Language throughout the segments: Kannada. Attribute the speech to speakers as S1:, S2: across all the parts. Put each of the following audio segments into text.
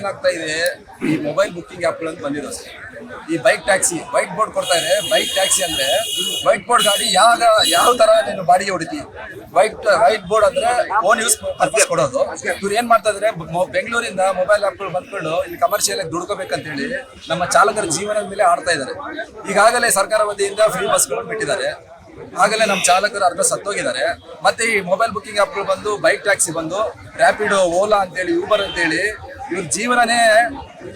S1: ಏನಾಗ್ತಾ ಇದೆ, ಈ ಮೊಬೈಲ್ ಬುಕ್ಕಿಂಗ್ ಅಂತ ಬಂದಿದೆ ಸರ್ ಈ ಬೈಕ್ ಟ್ಯಾಕ್ಸಿ ವೈಟ್ ಬೋರ್ಡ್ ಕೊಡ್ತಾ ಇದೆ ಬೈಕ್ ಟ್ಯಾಕ್ಸಿ ಅಂದ್ರೆ ವೈಟ್ ಬೋರ್ಡ್ ಗಾಡಿ ಯಾವ ಯಾವ ತರ ನೀನು ಬಾಡಿಗೆ ಹೊಡಿತಿ? ವೈಟ್ ವೈಟ್ ಬೋರ್ಡ್ ಅಂದ್ರೆ ಓನ್ ಯೂಸ್ ಪರ್ಪಸ್ ಕೊಡೋದು. ಇವ್ರು ಏನ್ ಮಾಡ್ತಾ ಇದ್ರೆ ಬೆಂಗಳೂರಿಂದ ಮೊಬೈಲ್ ಆ್ಯಪ್ಗಳು ಬಂದ್ಕೊಂಡು ಇಲ್ಲಿ ಕಮರ್ಷಿಯಲ್ ಆಗಿ ದುಡ್ಕೋಬೇಕಂತ ಹೇಳಿ ನಮ್ಮ ಚಾಲಕರ ಜೀವನದ ಮೇಲೆ ಆಡ್ತಾ ಇದ್ದಾರೆ ಈಗಾಗಲೇ ಸರ್ಕಾರ ವತಿಯಿಂದ ಫ್ರೀ ಬಸ್ಗಳು ಬಿಟ್ಟಿದ್ದಾರೆ. ಆಗಲೇ ನಮ್ಮ ಚಾಲಕರು ಅರ್ಧ ಸತ್ತೋಗಿದ್ದಾರೆ. ಮತ್ತೆ ಈ ಮೊಬೈಲ್ ಬುಕ್ಕಿಂಗ್ ಆ್ಯಪ್ಗಳು ಬಂದು ಬೈಕ್ ಟ್ಯಾಕ್ಸಿ ಬಂದು ರ್ಯಾಪಿಡೋ ಓಲಾ ಅಂತೇಳಿ ಯೂಬರ್ ಅಂತೇಳಿ ಇವ್ರ ಜೀವನನೇ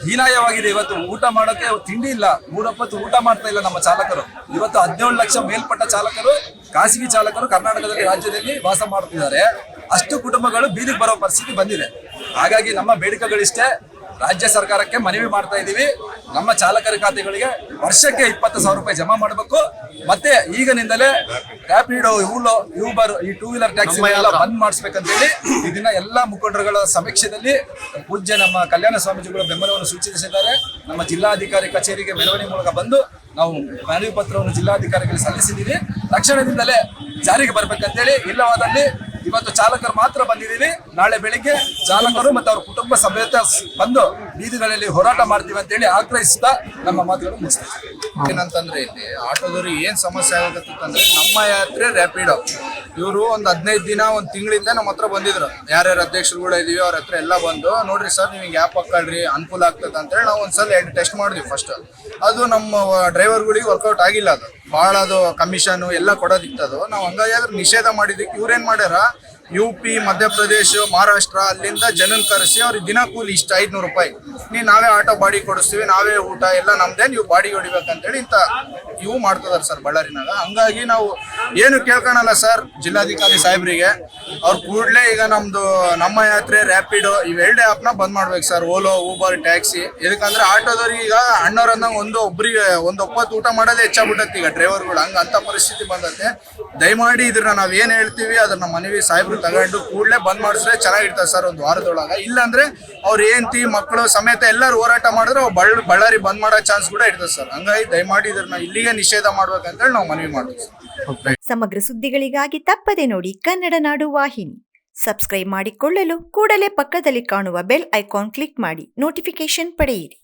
S1: ಹೀನಾಯವಾಗಿದೆ. ಇವತ್ತು ಊಟ ಮಾಡೋಕೆ ತಿಂಡಿ ಇಲ್ಲ. ಮೂರಪ್ಪತ್ತು ಊಟ ಮಾಡ್ತಾ ಇಲ್ಲ ನಮ್ಮ ಚಾಲಕರು. ಇವತ್ತು ಹದಿನೇಳು ಲಕ್ಷ ಮೇಲ್ಪಟ್ಟ ಚಾಲಕರು, ಖಾಸಗಿ ಚಾಲಕರು ಕರ್ನಾಟಕದಲ್ಲಿ ರಾಜ್ಯದಲ್ಲಿ ವಾಸ ಮಾಡ್ತಿದ್ದಾರೆ. ಅಷ್ಟು ಕುಟುಂಬಗಳು ಬೀದಿಗೆ ಬರೋ ಪರಿಸ್ಥಿತಿ ಬಂದಿದೆ. ಹಾಗಾಗಿ ನಮ್ಮ ಬೇಡಿಕೆಗಳಿಷ್ಟೇ. ರಾಜ್ಯ ಸರ್ಕಾರಕ್ಕೆ ಮನವಿ ಮಾಡ್ತಾ ಇದ್ದೀವಿ ನಮ್ಮ ಚಾಲಕರ ಖಾತೆಗಳಿಗೆ ವರ್ಷಕ್ಕೆ ಇಪ್ಪತ್ತು ಸಾವಿರ ರೂಪಾಯಿ ಜಮಾ ಮಾಡಬೇಕು. ಮತ್ತೆ ಈಗಿನಿಂದಲೇ ರ್ಯಾಪಿಡ್ ಯೂಲೋ ಯೂಬರ್ ಈ ಟೂ ವೀಲರ್ ಟ್ಯಾಕ್ಸಿ ಎಲ್ಲ ಬಂದ್ ಮಾಡಿಸ್ಬೇಕಂತೇಳಿ ಇದನ್ನ ಎಲ್ಲಾ ಮುಖಂಡರುಗಳ ಸಮೀಕ್ಷೆಯಲ್ಲಿ ಪೂಜ್ಯ ನಮ್ಮ ಕಲ್ಯಾಣ ಸ್ವಾಮೀಜಿಗಳ ಬೆಂಬಲವನ್ನು ಸೂಚಿಸಿದ್ದಾರೆ. ನಮ್ಮ ಜಿಲ್ಲಾಧಿಕಾರಿ ಕಚೇರಿಗೆ ಮೆರವಣಿಗೆ ಮೂಲಕ ಬಂದು ನಾವು ಮನವಿ ಪತ್ರವನ್ನು ಜಿಲ್ಲಾಧಿಕಾರಿಗಳಿಗೆ ಸಲ್ಲಿಸಿದ್ದೀವಿ. ತಕ್ಷಣದಿಂದಲೇ ಜಾರಿಗೆ ಬರ್ಬೇಕಂತೇಳಿ ಇಲ್ಲವಾದಲ್ಲಿ ಇವತ್ತು ಚಾಲಕರು ಮಾತ್ರ ಬಂದಿದ್ದೀವಿ. ನಾಳೆ ಬೆಳಿಗ್ಗೆ ಚಾಲಕರು ಮತ್ತು ಅವ್ರ ಕುಟುಂಬ ಸಮೇತ ಬಂದು ಬೀದಿಗಳಲ್ಲಿ ಹೋರಾಟ ಮಾಡ್ತೀವಿ ಅಂತ ಹೇಳಿ ಆಗ್ರಹಿಸ್ತಾ ನಮ್ಮ ಮಾತುಗಳು ಮುಗಿಸ್ತೀವಿ
S2: ಏನಂತಂದ್ರೆ ಇಲ್ಲಿ ಆಟೋದವ್ರಿಗೆ ಏನ್ ಸಮಸ್ಯೆ ಆಗತ್ತಂದ್ರೆ ನಮ್ಮ ಯಾತ್ರೆ ರ್ಯಾಪಿಡೋ ಇವರು ಒಂದು ಹದಿನೈದು ದಿನ, ಒಂದು ತಿಂಗಳಿಂದ ನಮ್ಮ ಹತ್ರ ಬಂದಿದ್ರು. ಯಾರ್ಯಾರು ಅಧ್ಯಕ್ಷರುಗಳು ಇದೀವಿ, ಅವ್ರ ಹತ್ರ ಎಲ್ಲ ಬಂದು, ನೋಡ್ರಿ ಸರ್ ನಿಮಗೆ ಯಾಪ್ ಹಾಕೊಳ್ರಿ ಅನುಕೂಲ ಆಗ್ತದೆ ಅಂತೇಳಿ ನಾವು ಒಂದ್ಸಲ ಟೆಸ್ಟ್ ಮಾಡಿದ್ವಿ ಫಸ್ಟ್ ಅದು ನಮ್ಮ ಡ್ರೈವರ್ಗಳಿಗೆ ವರ್ಕೌಟ್ ಆಗಿಲ್ಲ ಅದು. ಭಾಳ ಅದು ಕಮಿಷನ್ ಎಲ್ಲ ಕೊಡೋದಿತ್ತದು ನಾವು ಹಂಗಾಗಿ ಅದ್ರ ನಿಷೇಧ ಮಾಡಿದ್ದಕ್ಕೆ ಇವ್ರೇನ್ ಮಾಡ್ಯಾರ? ಯು ಪಿ ಮಧ್ಯಪ್ರದೇಶ, ಮಹಾರಾಷ್ಟ್ರ, ಅಲ್ಲಿಂದ ಜನನ್ ಕರೆಸಿ ಅವ್ರಿಗೆ ದಿನ ಕೂಲಿ ಇಷ್ಟ, ಐದುನೂರು ರೂಪಾಯಿ. ನೀ ನಾವೇ ಆಟೋ ಬಾಡಿ ಕೊಡಿಸ್ತೀವಿ, ನಾವೇ ಊಟ, ಎಲ್ಲ ನಮ್ದೇ, ನೀವು ಬಾಡಿ ಹೊಡಿಬೇಕಂತೇಳಿ ಇಂಥ ಇವು ಮಾಡ್ತಿದಾರೆ ಸರ್ ಬಳ್ಳಾರಿನಾಗ. ಹಂಗಾಗಿ ನಾವು ಏನು ಕೇಳ್ಕೊಳಲ್ಲ ಸರ್ ಜಿಲ್ಲಾಧಿಕಾರಿ ಸಾಹೇಬ್ರಿಗೆ. ಅವ್ರು ಕೂಡಲೇ ಈಗ ನಮ್ದು ನಮ್ಮ ಯಾತ್ರೆ ರ್ಯಾಪಿಡ್ ಇವೆರಡೇ ಆಪ್ನ ಬಂದ್ ಮಾಡ್ಬೇಕು ಸರ್. ಓಲೋ ಊಬರ್ ಟ್ಯಾಕ್ಸಿ ಇದಕ್ಕಂದ್ರೆ ಆಟೋದವ್ರಿಗೆ ಈಗ ಅಣ್ಣವ್ರಂದಂಗೆ ಒಂದು ಒಬ್ಬರಿಗೆ ಒಂದು ಒಪ್ಪತ್ತು ಊಟ ಮಾಡೋದೇ ಹೆಚ್ಚಾಗ್ಬಿಟ್ಟೈತಿ ಈಗ ಡ್ರೈವರ್ಗಳು. ಹಂಗೆ ಅಂತ ಪರಿಸ್ಥಿತಿ ಬಂದತ್ತೆ ದಯಮಾಡಿ ಇದ್ರನ್ನ ನಾವ್ ಏನ್ ಹೇಳ್ತೀವಿ ಅದನ್ನ ಮನವಿ ಸಾಹೇಬ್ರು ತಗೊಂಡು ಕೂಡಲೇ ಬಂದ್ ಮಾಡಿಸಿದ್ರೆ ಚೆನ್ನಾಗಿರ್ತದೆ ಸರ್ ಒಂದು ವಾರದೊಳಗ. ಇಲ್ಲಾಂದ್ರೆ ಅವ್ರ ಏಂತಿ ಮಕ್ಕಳು ಸಮೇತ ಎಲ್ಲರೂ ಹೋರಾಟ ಮಾಡಿದ್ರೆ ಬಳ್ಳಾರಿ ಬಂದ್ ಮಾಡೋ ಚಾನ್ಸ್ ಕೂಡ ಇರ್ತದೆ ಸರ್. ಹಂಗಾಗಿ ದಯಮಾಡಿ ಇದ್ರನ್ನ ಇಲ್ಲಿಗೆ ನಿಷೇಧ ಮಾಡ್ಬೇಕಂತೇಳಿ ನಾವು ಮನವಿ ಮಾಡ್ತೀವಿ
S3: ಸಮಗ್ರ ಸುದ್ದಿಗಳಿಗಾಗಿ ತಪ್ಪದೆ ನೋಡಿ ಕನ್ನಡ ನಾಡು ವಾಹಿನಿ. ಸಬ್ಸ್ಕ್ರೈಬ್ ಮಾಡಿಕೊಳ್ಳಲು ಕೂಡಲೇ ಪಕ್ಕದಲ್ಲಿ ಕಾಣುವ ಬೆಲ್ ಐಕಾನ್ ಕ್ಲಿಕ್ ಮಾಡಿ ನೋಟಿಫಿಕೇಶನ್ ಪಡೆಯಿರಿ.